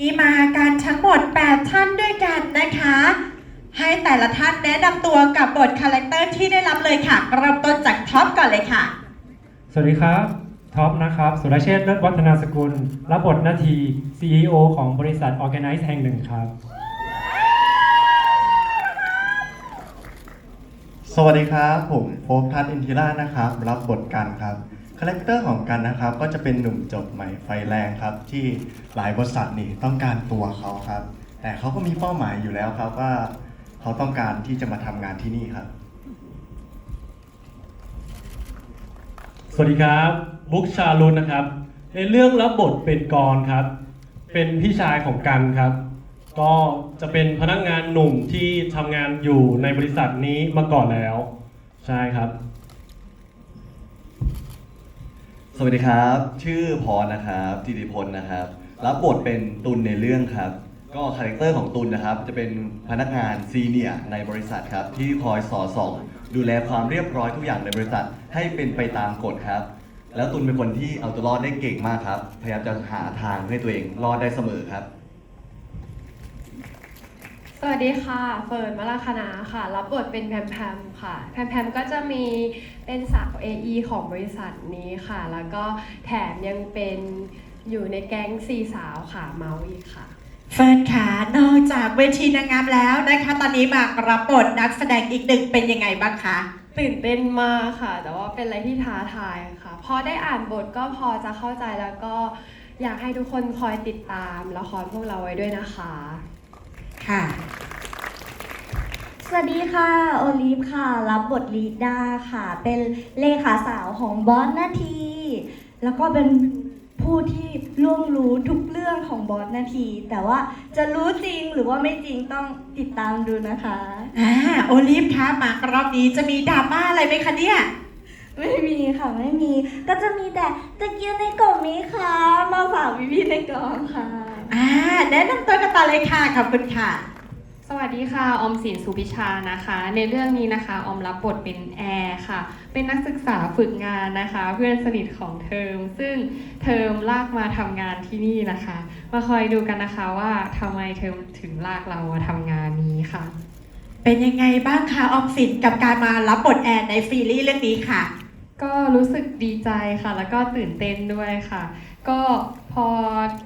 มีมากันทั้งหมด 8 ท่านด้วยกันนะคะ ให้แต่ละท่านแนะนำตัวกับบทคาแรคเตอร์ที่ได้รับเลยค่ะเริ่มต้นจากท็อปก่อนเลยค่ะ สวัสดีครับ ท็อปนะครับ สุรเชษฐ์เลิศวัฒนาสกุล รับบทหน้าที่ CEO ของบริษัท Organize แห่งหนึ่งครับ สวัสดีครับ ผมโฟกทัศน์อินทิราชนะครับ รับบทกันครับ คาแรคเตอร์ของกันนะครับ ก็จะเป็นหนุ่มจบใหม่ไฟแรงครับ ที่หลายบริษัทนี่ต้องการตัวเขาครับ แต่เขาก็มีเป้าหมายอยู่แล้วครับว่าเขาต้องการที่จะมาทำงานที่นี่ครับ สวัสดีครับบุ๊กชาลุนนะครับ ในเรื่องรับบทเป็นกรครับ เป็นพี่ชายของกันครับ ก็จะเป็นพนักงานหนุ่มที่ทำงานอยู่ในบริษัทนี้มาก่อนแล้ว ใช่ครับ สวัสดีครับ ชื่อพรนะครับจิติพลนะครับ รับบทเป็นตุลในเรื่องครับ ก็คาแรคเตอร์ของตุลนะครับ จะเป็นพนักงานซีเนียร์ในบริษัทครับ ที่คอยสอดส่อง ดูแลความเรียบร้อยทุกอย่างในบริษัทให้เป็นไปตามกฎครับ แล้วตุลเป็นคนที่เอาตัวรอดได้เก่งมากครับ พยายามจะหาทางให้ตัวเองรอดได้เสมอครับ สวัสดีค่ะ เฟิร์นมลาคณาค่ะ รับบทเป็นแพมแพมค่ะ แพมแพมก็จะมีเป็นสาว AE ของบริษัทนี้ค่ะ แล้วก็แถมยังเป็นอยู่ในแก๊งซีสาวค่ะ เมาส์อีกค่ะ เฟิร์นขานอกจากเวทีนางงามแล้วนะคะ ตอนนี้มารับบทนักแสดงอีกหนึ่งเป็นยังไงบ้างคะ ตื่นเต้นมากค่ะ แต่ว่าเป็นอะไรที่ท้าทายค่ะ พอได้อ่านบทก็พอจะเข้าใจแล้วก็อยากให้ทุกคนคอยติดตามละครพวกเราไว้ด้วยนะคะ ค่ะ สวัสดีค่ะ โอลิฟค่ะ รับบทลีดดาค่ะ เป็นเลขาสาวของบอสนาที แล้วก็เป็นผู้ที่ล่วงรู้ทุกเรื่องของบอสนาที แต่ว่าจะรู้จริงหรือว่าไม่จริงต้องติดตามดูนะคะอ่าโอลิฟคะมารอบนี้จะมีดราม่าอะไรไหมคะเนี่ย ไม่มีค่ะไม่มี ก็จะมีแต่ตะเกียบในกล่องนี้ค่ะ มาฝากพี่ๆในกล่องค่ะ อ่าแนะนำตัวกันต่อเลยค่ะขอบคุณค่ะ สวัสดีค่ะ ออมสินสุพิชานะคะ ในเรื่องนี้นะคะ ออมรับบทเป็นแอร์ค่ะ เป็นนักศึกษาฝึกงานนะคะ เพื่อนสนิทของเทอม ซึ่งเทอมลากมาทำงานที่นี่นะคะ มาคอยดูกันนะคะว่าทำไมเทอมถึงลากเรามาทำงานนี้ค่ะ เป็นยังไงบ้างคะออมสินกับการมารับบทแอนในซีรีส์เรื่องนี้ค่ะ ก็รู้สึกดีใจค่ะ แล้วก็ตื่นเต้นด้วยค่ะ ก็ พอ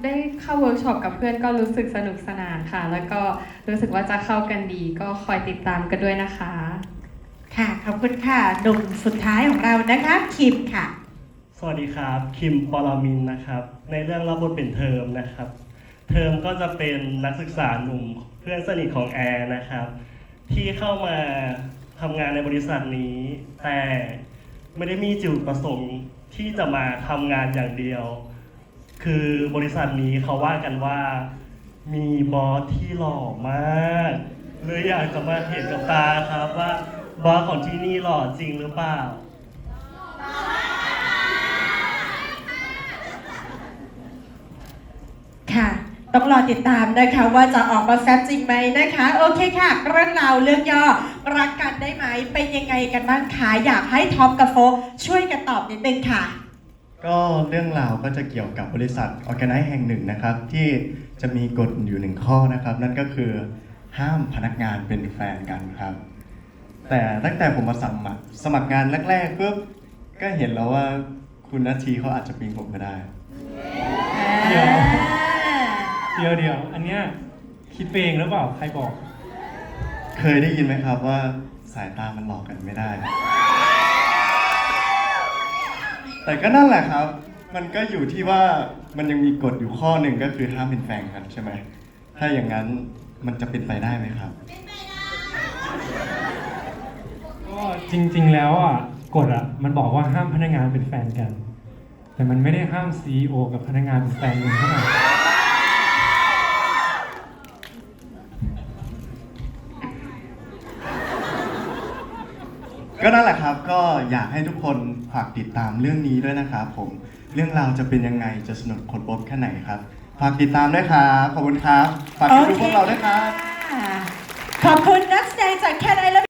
ได้เข้าเวิร์กช็อปกับเพื่อนก็รู้สึกสนุกสนานค่ะ แล้วก็รู้สึกว่าจะเข้ากันดี ก็คอยติดตามกันด้วยนะคะ ค่ะ ขอบคุณค่ะหนุ่มสุดท้ายของเรานะคะคิมค่ะ สวัสดีครับ คิมปรมินทร์นะครับ ในเรื่องรับบทเป็นเทอมนะครับ เทอมก็จะเป็นนักศึกษาหนุ่มเพื่อนสนิทของแอร์นะครับ ที่เข้ามาทำงานในบริษัทนี้ แต่ไม่ได้มีจุดประสงค์ที่จะมาทำงานอย่างเดียว คือบริษัทนี้เขาว่ากันว่า มีบอสที่หล่อมากเลยอยากจะมาเห็นกับตาครับว่าบอสของที่นี่หล่อจริงหรือเปล่า ค่ะ ต้องรอติดตามนะคะว่าจะออกมาแซ่บจริงไหมนะคะ โอเคค่ะเรื่องราวเรื่องย่อรักกันได้ไหมเป็นยังไงกันบ้างคะอยากให้ท็อปกับโฟกช่วยกันตอบนิดนึงค่ะ ก็เรื่องราวก็จะเกี่ยวกับบริษัท Organize แห่งหนึ่งนะครับ ที่จะมีกฎอยู่หนึ่งข้อนะครับ นั่นก็คือห้ามพนักงานเป็นแฟนกันครับ แต่ตั้งแต่ผมมาสมัครสมัครงานแรกๆปุ๊บก็เห็นแล้วว่าคุณนาทีเขาอาจจะปิงผมก็ได้ เดี๋ยว เดี๋ยวอันเนี้ยคิดเองหรือเปล่าใครบอก เคยได้ยินไหมครับว่าสายตามันหลอกกันไม่ได้ แต่ก็นั่นแหละครับ มันก็อยู่ที่ว่ามันยังมีกฎอยู่ข้อหนึ่งก็คือห้ามเป็นแฟนกันใช่ไหม ถ้าอย่างนั้นมันจะเป็นไปได้ไหมครับ ก็จริง ๆ แล้วอะกฎอะมันบอกว่าห้ามพนักงานเป็นแฟนกัน แต่มันไม่ได้ห้ามซีอกับพนักงานเป็นแฟนกันเท่าไหร่ ก็นั่นแหละครับก็อยากให้ทุกคนฝากติดตามเรื่องนี้ด้วยนะครับผมเรื่องราวจะเป็นยังไงจะสนุกขนบแค่ไหนครับฝากติดตามด้วยครับขอบคุณครับฝากดูพวกเราด้วยครับ ขอบคุณนักแสดงจากแคนาไอ